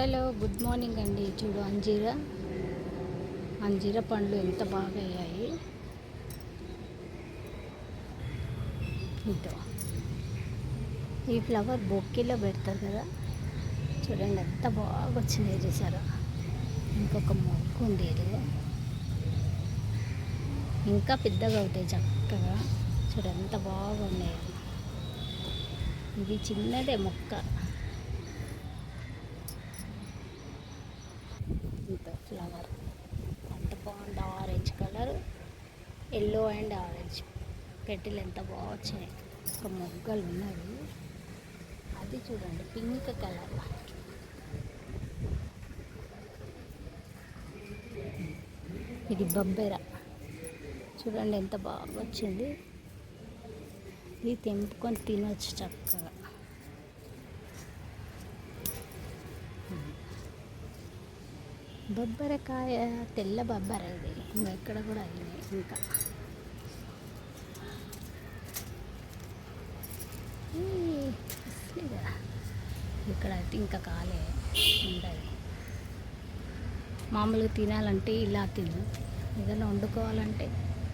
Hello good morning అండి. చూడు అంజీరా. అంజీరా పండ్లు ఎంత బాగా అయ్యాయి ఇదో. ఈ ఫ్లవర్ బొక్కిలో పెడతారు కదా. చూడండి ఎంత బాగా వచ్చినాయి చూసారా. ఇంకొక మొక్క ఉంది ఇది. ఇంకా పెద్దగా అవుతాయి చక్కగా. చూడండి ఎంత బాగున్నాయి. ఇది చిన్నదే మొక్క. ఫ్లవర్. ఎంత బాగుంది orange colour. Yellow and orange. పెట్టెలు ఎంత బాగా వచ్చినాయి ఒక మొగ్గలు ఉన్నవి అది చూడండి పింక్ కలర్. ఇది బొబ్బెర. చూడండి ఎంత బాగా వచ్చింది. ఇది తెంపుకొని తినొచ్చు చక్కగా. బొబ్బరకాయ తెల్ల బొబ్బర ఇది. ఇంకా ఇక్కడ కూడా అయినాయి ఇంకా. ఇక్కడ అయితే ఇంకా కాలే ఉండదు. మామూలుగా తినాలంటే ఇలా తిను. ఏదైనా వండుకోవాలంటే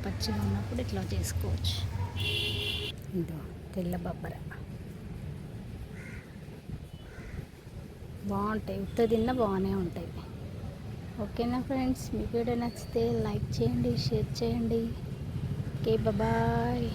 పచ్చిగా ఉన్నప్పుడు ఇట్లా చేసుకోవచ్చు. ఇదో తెల్ల బొబ్బర. బాగుంటాయి. ఉత్త తిన్నా బాగానే ఉంటాయి. ఓకేనా ఫ్రెండ్స్? మీకు వీడియో నచ్చితే లైక్ చేయండి షేర్ చేయండి. Okay bye.